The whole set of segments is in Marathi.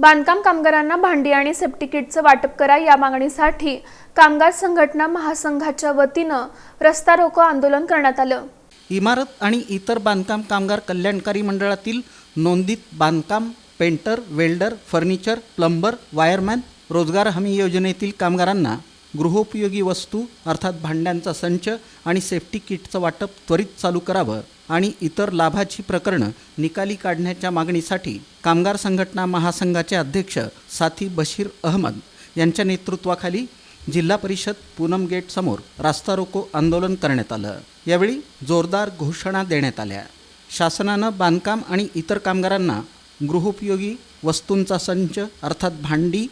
बांधकाम कामगारांना भांडी आणि सेफ्टी किटचं वाटप करा या मागणीसाठी कामगार संघटना महासंघाच्या वतीनं रस्ता रोको आंदोलन करण्यात आलं. इमारत आणि इतर बांधकाम कामगार कल्याणकारी मंडळातील नोंदीत बांधकाम painter welder furniture plumber wireman रोजगार हमी योजनेतील कामगारांना गृहोपयोगी वस्तू अर्थात भांड्यांचा संच आणि सेफ्टी किटचं वाटप त्वरित चालू करावं आणि इतर लाभाची प्रकरणं निकाली काढण्याच्या मागणीसाठी कामगार संघटना महासंघाचे अध्यक्ष साथी बशीर अहमद यांच्या नेतृत्वाखाली जिल्हा परिषद पूनम गेटसमोर रास्ता रोको आंदोलन करण्यात आलं. यावेळी जोरदार घोषणा देण्यात आल्या. शासनानं बांधकाम आणि इतर कामगारांना गृहोपयोगी वस्तूंचा संच अर्थात भांडी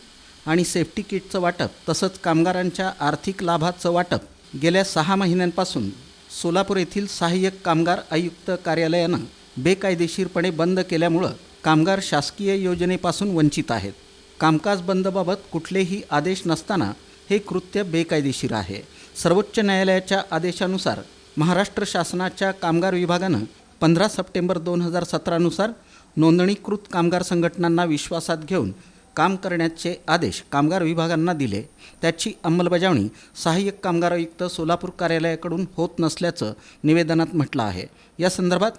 आणि सेफ्टी किटचं वाटप तसंच कामगारांच्या आर्थिक लाभाचं वाटप. गेल्या सहा महिन्यांपासून सोलापूर येथील सहाय्यक कामगार आयुक्त कार्यालयानं बेकायदेशीरपणे बंद केल्यामुळं कामगार शासकीय योजनेपासून वंचित आहेत. कामकाज बंदबाबत कुठलेही आदेश नसताना हे कृत्य बेकायदेशीर आहे. सर्वोच्च न्यायालयाच्या आदेशानुसार महाराष्ट्र शासनाच्या कामगार विभागानं पंधरा सप्टेंबर दोन हजार सतरानुसार नोंदणीकृत कामगार संघटनांना विश्वासात घेऊन काम करण्याचे आदेश कामगार विभागांना दिले. त्याची अंमलबजावणी सहाय्यक कामगार आयुक्त सोलापूर कार्यालयाकडून होत नसल्याचं निवेदनात म्हटलं आहे. या संदर्भात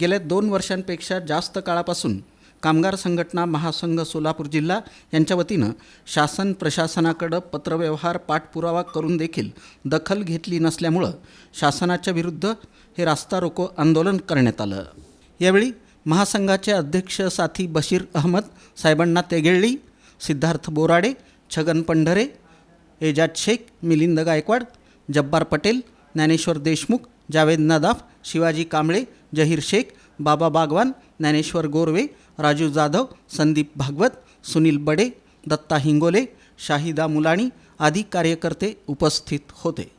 गेल्या दोन वर्षांपेक्षा जास्त काळापासून कामगार संघटना महासंघ सोलापूर जिल्हा यांच्या वतीनं शासन प्रशासनाकडं पत्रव्यवहार पाठपुरावा करून देखील दखल घेतली नसल्यामुळं शासनाच्या विरुद्ध हे रास्ता रोको आंदोलन करण्यात आलं. यावेळी महासंघाचे अध्यक्ष साथी बशीर अहमद साहेबांना तेगेळली सिद्धार्थ बोराडे छगन पंढरे एजाज शेख मिलिंद गायकवाड जब्बार पटेल ज्ञानेश्वर देशमुख जावेद नदाफ शिवाजी कांबळे जहीर शेख बाबा बागवान ज्ञानेश्वर गोरवे राजू जाधव संदीप भागवत सुनील बडे दत्ता हिंगोले शाहिदा मुलाणी आदी कार्यकर्ते उपस्थित होते.